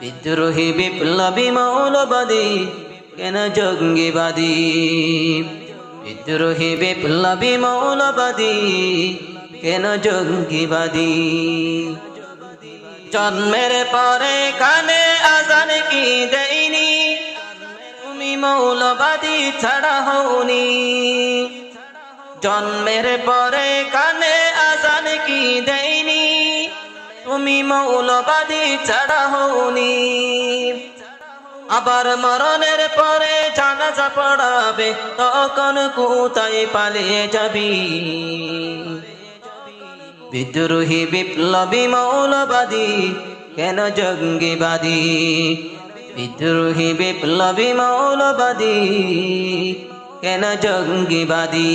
বিদ্রোহী বিপ্লবী মৌলবাদী, কেন জঙ্গিবাদী? বিদ্রোহী বিপ্লবী মৌলবাদী, কেন জঙ্গিবাদী? জন্মের পরে কানে আজান কি দেয়নি? তুমি মৌলবাদী ছাড়া হওনি। জন্মের পরে কানে আজান কি দেয়নি? তুমি মৌলবাদী ছাড়া হওনি। আবার মরণের পরে জানাজা পড়াবে, তখন কোথায় পালিয়ে যাবি? বিদ্রোহী বিপ্লবী মৌলবাদী, কেন জঙ্গিবাদী? বিদ্রোহী বিপ্লবী মৌলবাদী, কেন জঙ্গিবাদী?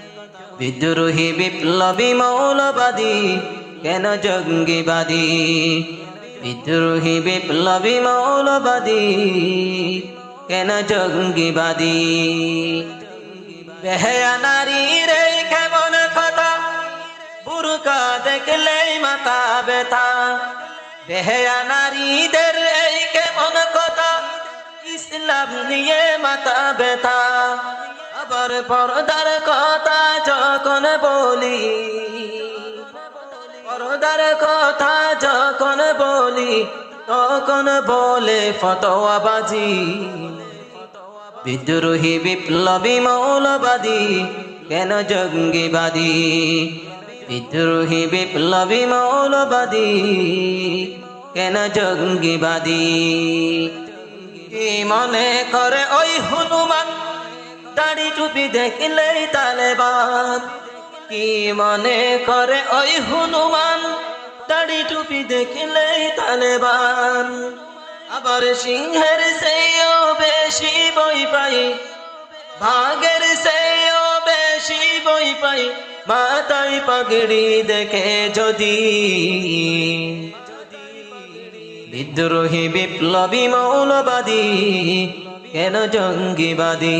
বিদ্রোহী বিপ্লবী মৌলবাদী, কেন জঙ্গিবাদী? বিদ্রোহী বিপ্লবী মৌলবাদী, কেন জঙ্গিবাদী? বেহেয়া নারী রে কেমন কথা? বুরকা দেখলেই মাথা ব্যথা। বেহেয়া নারীদের এই কেমন কথা? ইসলাম নিয়ে মাথা ব্যথা। আবার পরদার কথা যখন বলি, পরদার কথা যখন বলি, তখন বলে ফতোয়াবাজি বিদ্রোহী বিপ্লবী মৌলবাদী, কেন জঙ্গিবাদী? বিদ্রোহী বিপ্লবী মৌলবাদী, কেন জঙ্গিবাদী? মনে করে ওই হনুমান দাড়ি টুপি দেখলেই তালেবান। কি মনে করে ওই হনুমান? দাড়ি টুপি দেখলেই তালেবান। আবার সিংহের সেও বেশি বই পাই ভাগের সেও বেশি বই পাই মাথায় পাগড়ি দেখে যদি। বিদ্রোহী বিপ্লবী মৌলবাদী, কেন জঙ্গিবাদী?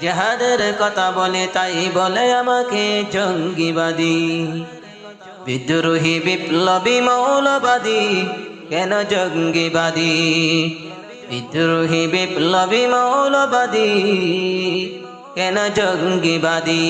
জেহাদের কথা বলে, তাই বলে আমাকে জঙ্গিবাদী। বিদ্রোহী বিপ্লবী মৌলবাদী, কেন জঙ্গিবাদী? বিদ্রোহী বিপ্লবী মৌলবাদী, কেন জঙ্গিবাদী?